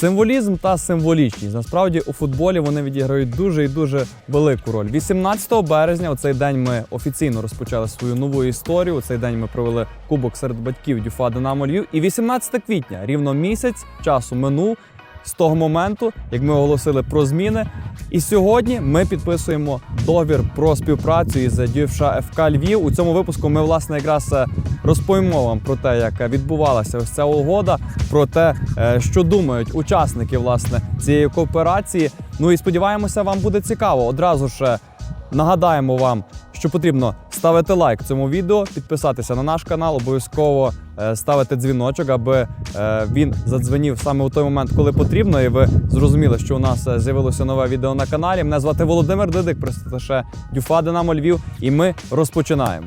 Символізм та символічність. Насправді у футболі вони відіграють дуже і дуже велику роль. 18 березня, у цей день ми офіційно розпочали свою нову історію. У цей день ми провели кубок серед батьків Дюфа Динамо Львів. І 18 квітня, рівно місяць часу минув з того моменту, як ми оголосили про зміни. І сьогодні ми підписуємо договір про співпрацю із Дюфша ФК Львів. У цьому випуску ми власне якраз е, розповімо вам про те, як відбувалася ось ця угода, про те, е, що думають учасники власне цієї кооперації. Ну і сподіваємося, вам буде цікаво. Одразу ж е, нагадаємо вам, що потрібно ставити лайк цьому відео, підписатися на наш канал, обов'язково е, ставити дзвіночок, аби е, він задзвенів саме у той момент, коли потрібно, і ви зрозуміли, що у нас е, з'явилося нове відео на каналі. Мене звати Володимир Дидик, представляє Дюфа Динамо Львів, і ми розпочинаємо.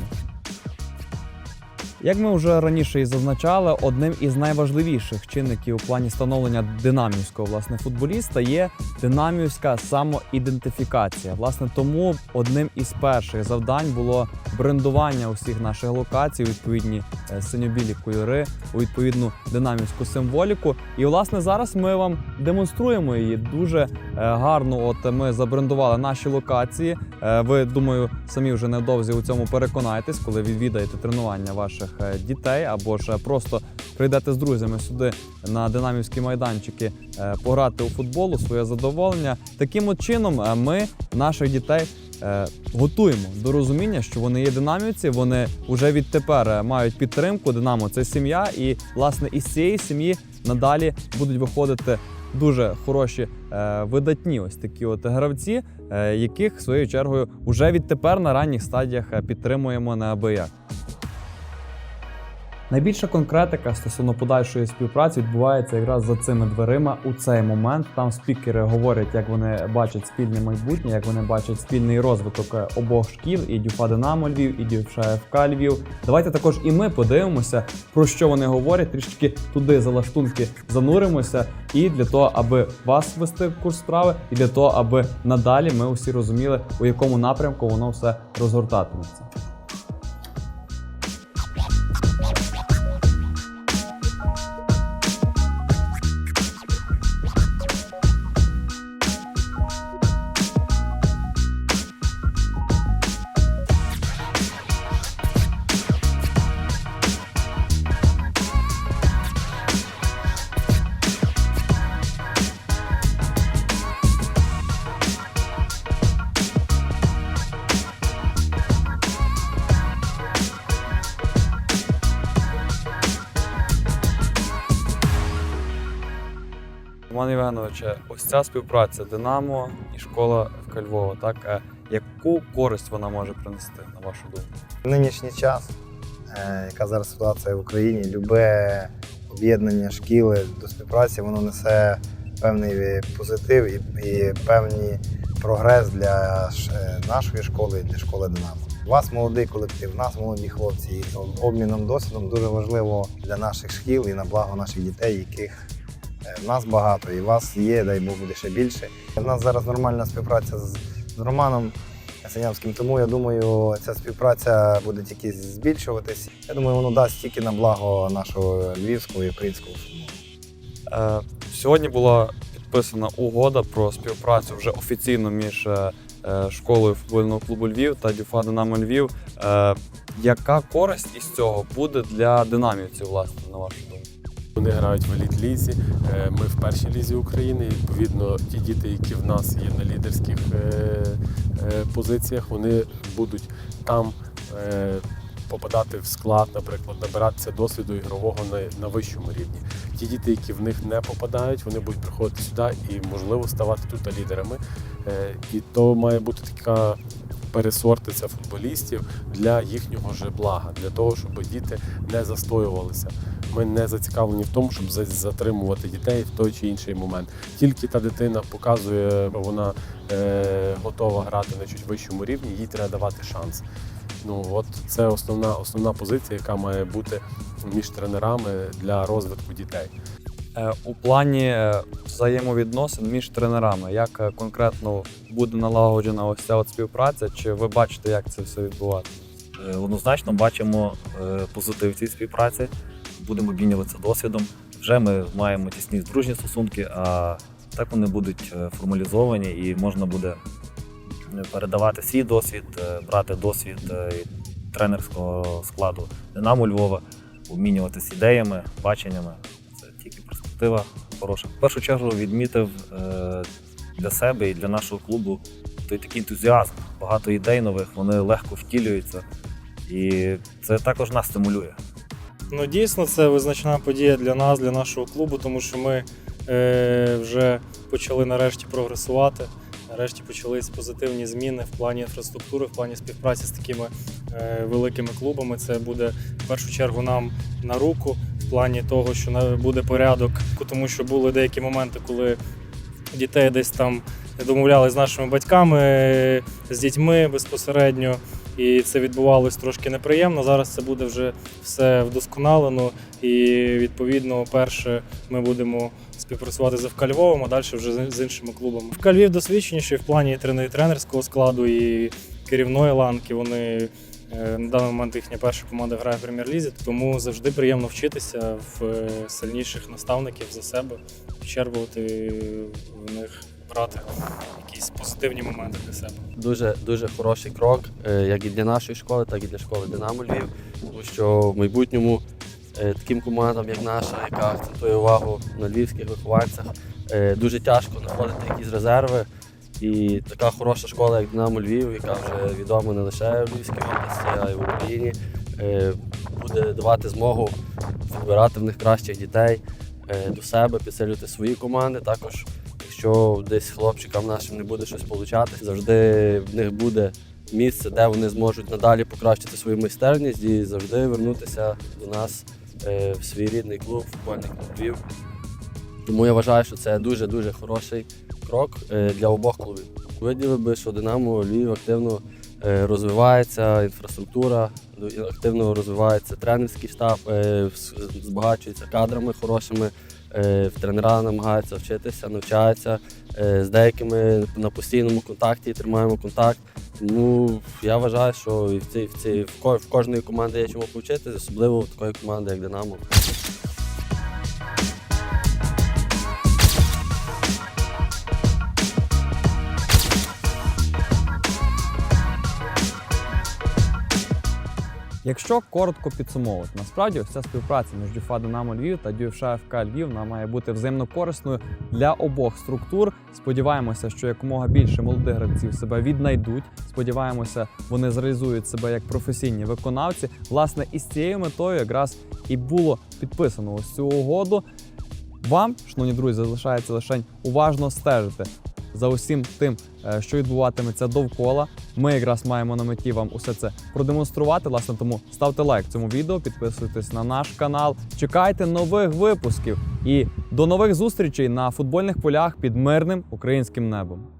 Як ми вже раніше і зазначали, одним із найважливіших чинників у плані становлення динамівського власне футболіста є динамівська самоідентифікація. Власне, тому одним із перших завдань було брендування усіх наших локацій, у відповідні е, синьо-білі кольори, у відповідну динамівську символіку. І власне зараз ми вам демонструємо її дуже е, гарно. От ми забрендували наші локації. Е, Ви думаю, самі вже невдовзі у цьому переконаєтесь, коли відвідаєте тренування ваших дітей або ж просто прийдете з друзями сюди на динамівські майданчики е, пограти у футбол, у своє задоволення. Таким от чином е, ми наших дітей. е, Готуємо до розуміння, що вони є динамівці. Вони вже відтепер е, мають підтримку. Динамо це сім'я, і власне із цієї сім'ї надалі будуть виходити дуже хороші е, видатні ось такі от гравці, е, яких своєю чергою вже відтепер на ранніх стадіях е, підтримуємо неабияк. Найбільша конкретика стосовно подальшої співпраці відбувається якраз за цими дверима у цей момент. Там спікери говорять, як вони бачать спільне майбутнє, як вони бачать спільний розвиток е, обох шкіл і Дюфа Динамо Львів, і Дюфша ФК Львів. Давайте також і ми подивимося, про що вони говорять, трішки туди за лаштунки зануримося, і для того, аби вас вести в курс справи, і для того, аби надалі ми усі розуміли, у якому напрямку воно все розгортатиметься. Роман Євгенович, ось ця співпраця Динамо і школа ФК Львова, так е, яку користь вона може принести, на вашу думку? В нинішній час, е, яка зараз ситуація в Україні, любе об'єднання шкіли до співпраці, воно несе певний позитив і, і певний прогрес для е, нашої школи і для школи Динамо. У вас молодий колектив, у нас молоді хлопці. І обміном досвідом дуже важливо для наших шкіл і на благо наших дітей, яких е, нас багато, і вас є, дай Бог буде ще більше. У нас зараз нормальна співпраця з, з Романом Синявським, тому я думаю, ця співпраця буде тільки збільшуватись. Я думаю, воно дасть тільки на благо нашого львівського і українського футболу. Е, сьогодні була підписана угода про співпрацю вже офіційно між е, е, школою футбольного клубу Львів та Дюфа Динамо Львів. Е, яка користь із цього буде для динамівців, власне, на вашу думку? Вони грають в еліт лізі. е, Ми в першій лізі України. Відповідно, ті діти, які в нас є на лідерських е, е, позиціях, вони будуть там попадати в склад, наприклад, набиратися досвіду ігрового на, вищому рівні. Ті діти, які в них не попадають, вони будуть приходити сюди і можливо ставати тут лідерами. І то має бути така пересортиця футболістів для їхнього ж блага, для того, щоб діти не застоювалися. Ми не зацікавлені в тому, щоб затримувати дітей в той чи інший момент. Тільки та дитина показує, вона е, готова грати на чуть вищому рівні, їй треба давати шанс. Ну от це основна, основна позиція, яка має бути між тренерами для розвитку дітей. Е, у плані е, взаємовідносин між тренерами, як е, конкретно буде налагоджена ось ця от співпраця, чи ви бачите, як це все відбувається? Однозначно бачимо позитив цій співпраці. Будемо обмінюватися досвідом. вже ми маємо тісні дружні стосунки, а так вони будуть формалізовані і можна буде передавати свій досвід, брати досвід тренерського складу Динамо Львова, обмінюватися ідеями, баченнями. Тільки перспектива хороша. В першу чергу відмітив е, для себе і для нашого клубу той такий ентузіазм. Багато ідей нових, вони легко втілюються. І це також нас стимулює. Ну, дійсно, це визначна подія для нас, для нашого клубу, тому що ми е, вже почали нарешті прогресувати. Нарешті почались позитивні зміни в плані інфраструктури, в плані співпраці з такими е, великими клубами. Це буде в першу чергу нам на руку, в плані того, що буде порядок, тому що були деякі моменти, коли дітей десь там домовлялися з нашими батьками, з дітьми безпосередньо. І це відбувалось трошки неприємно. Зараз це буде вже все вдосконалено. І відповідно, перше, ми будемо співпрацювати з ФК Львовом, а далі вже з- іншими клубами. ФК Львів досвідченіший в плані тренерського складу і керівної ланки. Вони на даний момент їхня перша команда грає в прем'єр-лізі, тому завжди приємно вчитися в е, сильніших наставників за себе, черпувати в них брати якісь позитивні моменти для себе. дуже дуже хороший крок, е, як і для нашої школи, так і для школи Динамо Львів. Тому що в майбутньому е, таким командам, як наша, яка акцентує увагу на львівських вихованцях, е, дуже тяжко знаходити якісь резерви. І така хороша школа, як Динамо Львів, яка вже відома не лише в Львівській області, а й в Україні, е, буде давати змогу відбирати в них кращих дітей е, до себе, підсилювати свої команди. Також Якщо десь хлопчикам нашим не буде щось получатися, завжди в них буде місце, де вони зможуть надалі покращити свою майстерність і завжди вернутися до нас е, в свій рідний клуб, футбольний клуб Львів. Тому я вважаю, що це дуже-дуже хороший крок е, для обох клубів. Виділив би, що Динамо Львів активно е, розвивається, інфраструктура, активно розвивається тренерський штаб, е, збагачується кадрами хорошими. В тренера намагаються вчитися, навчаються. З деякими на постійному контакті тримаємо контакт. Тому я вважаю, що в цій, в цій в кожної команди є чому повчитися, особливо в такої команди, як Динамо. Якщо коротко підсумовувати, насправді ця співпраця між ДЮФА Динамо Львів та ДЮФШ ФК Львів вона має бути взаємно корисною для обох структур. Сподіваємося, що якомога більше молодих гравців себе віднайдуть. Сподіваємося, вони зреалізують себе як професійні виконавці. Власне, із цією метою якраз і було підписано ось цю угоду. Вам, шановні друзі, залишається лише уважно стежити за усім тим, е, що відбуватиметься довкола. Ми якраз маємо на меті вам усе це продемонструвати. Власне, тому ставте лайк цьому відео, підписуйтесь на наш канал, чекайте нових випусків і до нових зустрічей на футбольних полях під мирним українським небом.